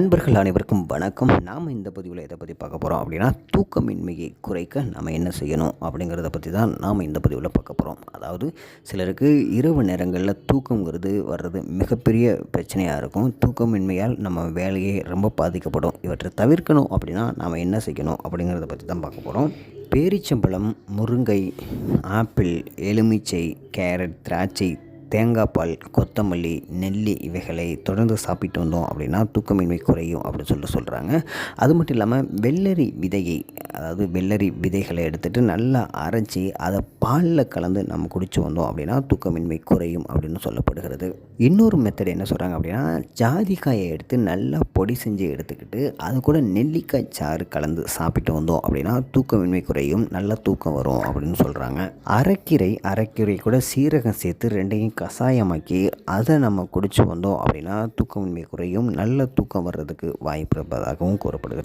நண்பர்கள் அனைவருக்கும் வணக்கம். நாம் இந்த பதிவில் எதை பற்றி பார்க்க போகிறோம் அப்படின்னா தூக்கமின்மையை குறைக்க நாம் என்ன செய்யணும் அப்படிங்கிறத பற்றி தான் நாம் இந்த பதிவில் பார்க்க போகிறோம் அதாவது சிலருக்கு இரவு நேரங்களில் தூக்கங்கிறது வர்றது மிகப்பெரிய பிரச்சனையாக இருக்கும். தூக்கமின்மையால் நம்ம வேலையே ரொம்ப பாதிக்கப்படும். இவற்றை தவிர்க்கணும் அப்படின்னா நாம் என்ன செய்யணும் அப்படிங்கிறத பற்றி தான் பார்க்க போகிறோம் பேரிச்சம்பழம் முருங்கை ஆப்பிள் எலுமிச்சை கேரட் திராட்சை தேங்காய் பால் கொத்தமல்லி நெல்லி இவைகளை தொடர்ந்து சாப்பிட்டு வந்தோம் அப்படின்னா தூக்கமின்மை குறையும் அப்படின்னு சொல்லிட்டு சொல்கிறாங்க அது மட்டும் இல்லாமல் வெள்ளரி விதையை அதாவது வெள்ளரி விதைகளை எடுத்துகிட்டு நல்லா அரைச்சி அதை பாலில் கலந்து நம்ம குடிச்சு வந்தோம் அப்படின்னா தூக்கமின்மை குறையும் அப்படின்னு சொல்லப்படுகிறது. இன்னொரு மெத்தட் என்ன சொல்கிறாங்க அப்படின்னா ஜாதிக்காயை எடுத்து நல்லா பொடி செஞ்சு எடுத்துக்கிட்டு அது கூட நெல்லிக்காய் சாறு கலந்து சாப்பிட்டு வந்தோம் அப்படின்னா தூக்கமின்மை குறையும் நல்ல தூக்கம் வரும் அப்படின்னு சொல்கிறாங்க அரைக்கீரை அரைக்கீரை கூட சீரகம் சேர்த்து ரெண்டையும் கஷாயமாக்கி அதை நம்ம குடிச்சு வந்தோம் அப்படின்னா தூக்கமின்மை குறையும் நல்ல தூக்கம் வர்றதுக்கு வாய்ப்பு இருப்பதாகவும் கூறப்படுகிறது.